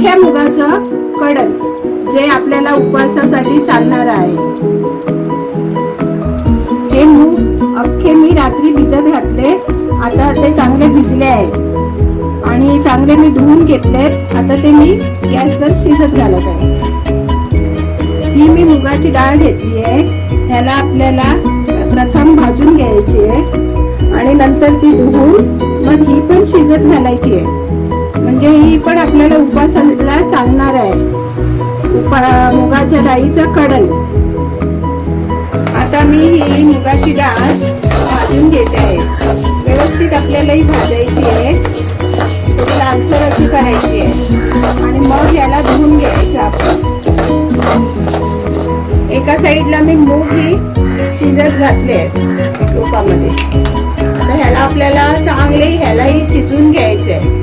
अख्ख्या मुगाचं कडल जे आपल्याला उपवासासाठी चालणार आहे. हे मूग अख्खे मी रात्री भिजत घातले. आता ते चांगले भिजले आहे. आणि चांगले मी धुवून घेतले आता ते मी गॅसवर शिजत घालत आहे. ही मी मुगाची डाळ घेतली आहे. ह्याला आपल्याला प्रथम भाजून घ्यायची आहे. आणि नंतर ती धुवून मग ही पण शिजत घालायची आहे. म्हणजे ही पण आपल्याला उपासाला चालणार आहे. उपा मुगाच्या डाळीचं कडल आता मी ही मुगाची डाळ भाजून घेते. आहे व्यवस्थित आपल्याला ही भाजायची आहे. थोडी लालसर अशी करायची आहे. आणि मग याला धुवून घ्यायचं आपण. एका साईडला मी मूग ही शिजत घातले आहेत टोपामध्ये आता ह्याला आपल्याला चांगले ह्यालाही शिजून घ्यायचे आहे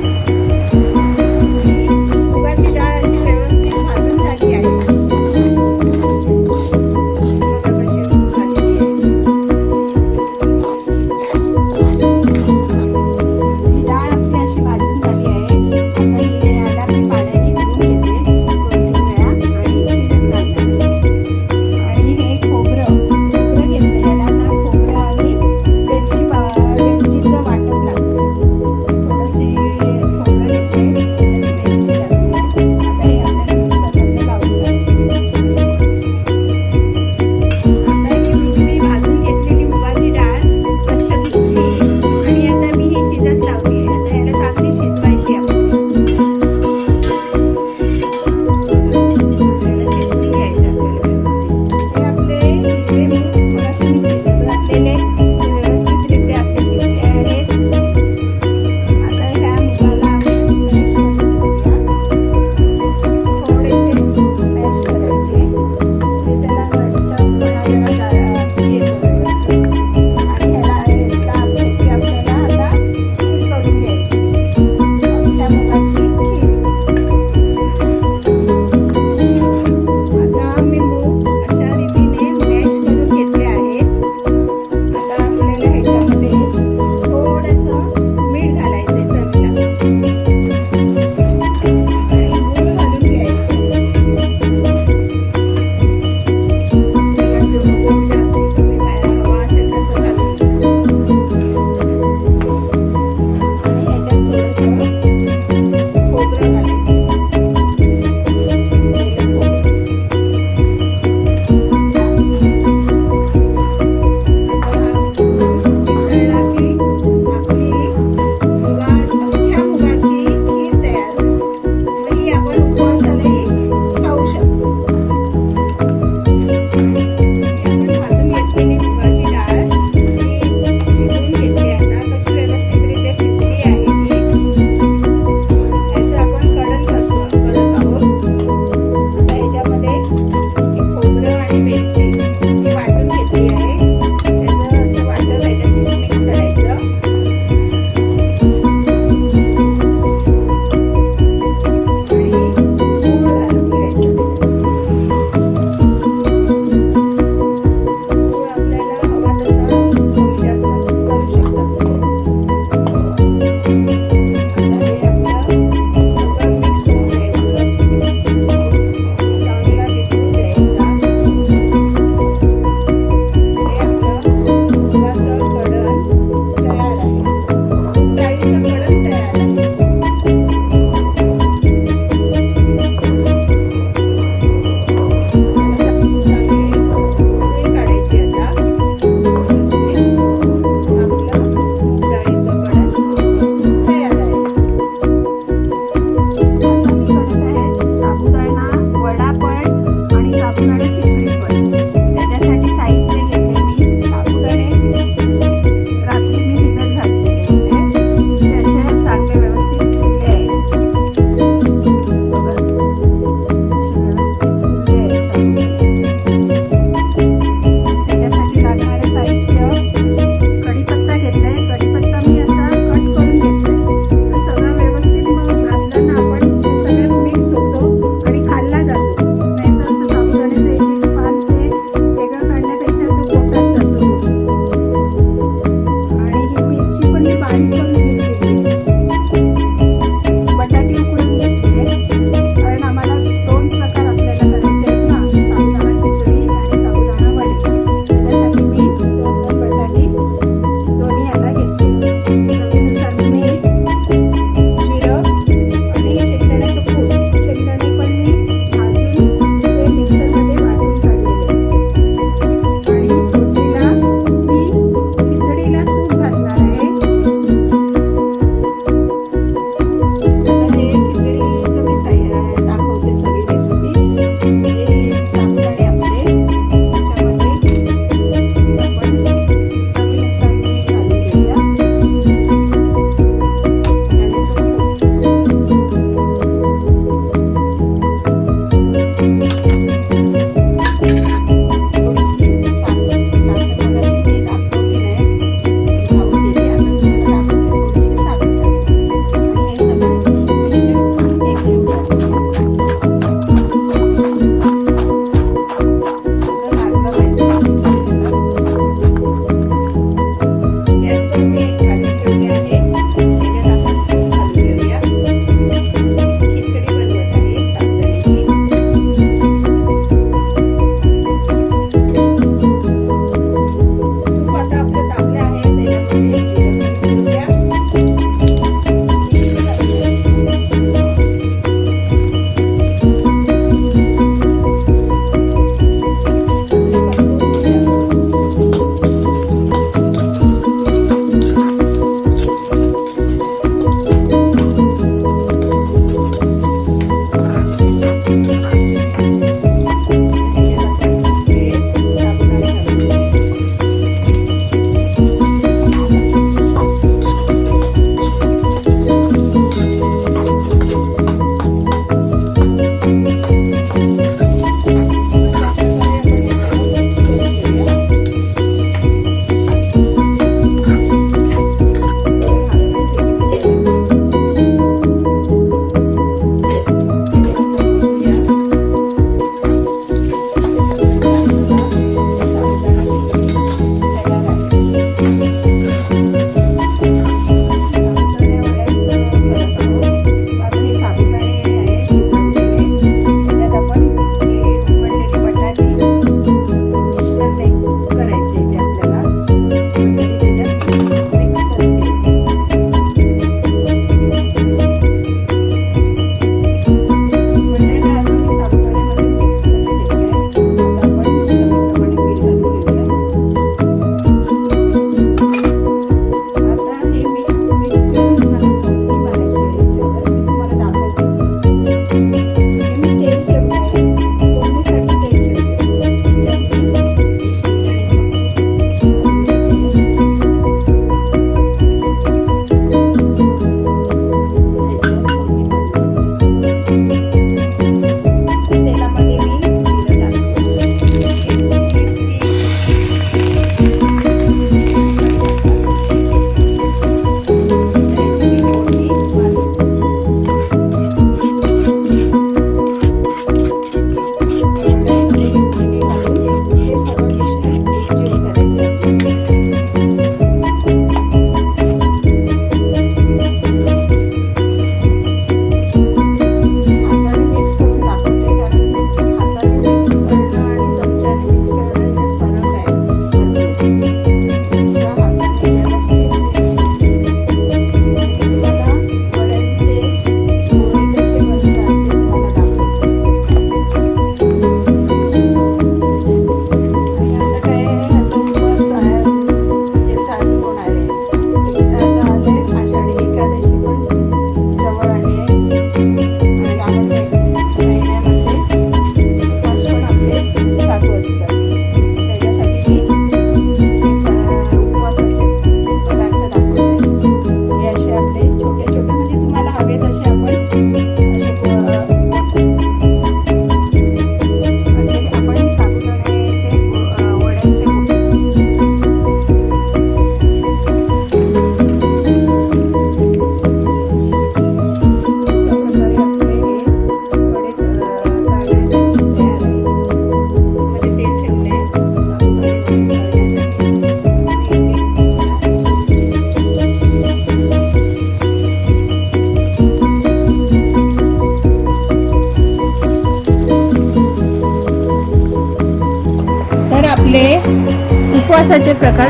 उपवासाचे प्रकार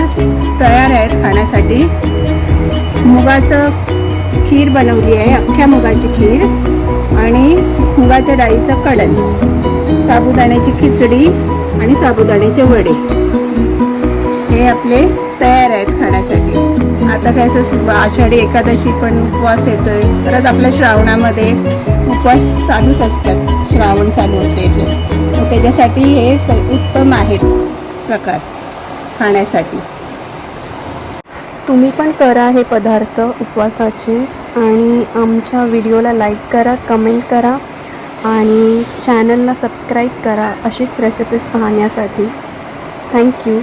तयार आहेत खाण्यासाठी. मुगाचं खीर बनवली आहे अख्ख्या मुगाची खीर आणि मुगाच्या डाळीचं कडण साबुदाण्याची खिचडी आणि साबुदाण्याचे वडे. हे आपले तयार आहेत खाण्यासाठी. आता काय असं आषाढी एकादशी पण उपवास येतोय. परत आपल्या श्रावणामध्ये उपवास चालूच असतात. श्रावण चालू होते त्याच्यासाठी हे स उत्तम आहेत प्रकार. खाण्यासाठी. तुम्ही पण करा हे पदार्थ उपवासाचे आणि आमच्या व्हिडिओला लाईक करा कमेंट करा आणि चॅनलला सबस्क्राईब करा अशीच रेसिपीज पाहण्यासाठी. थँक्यू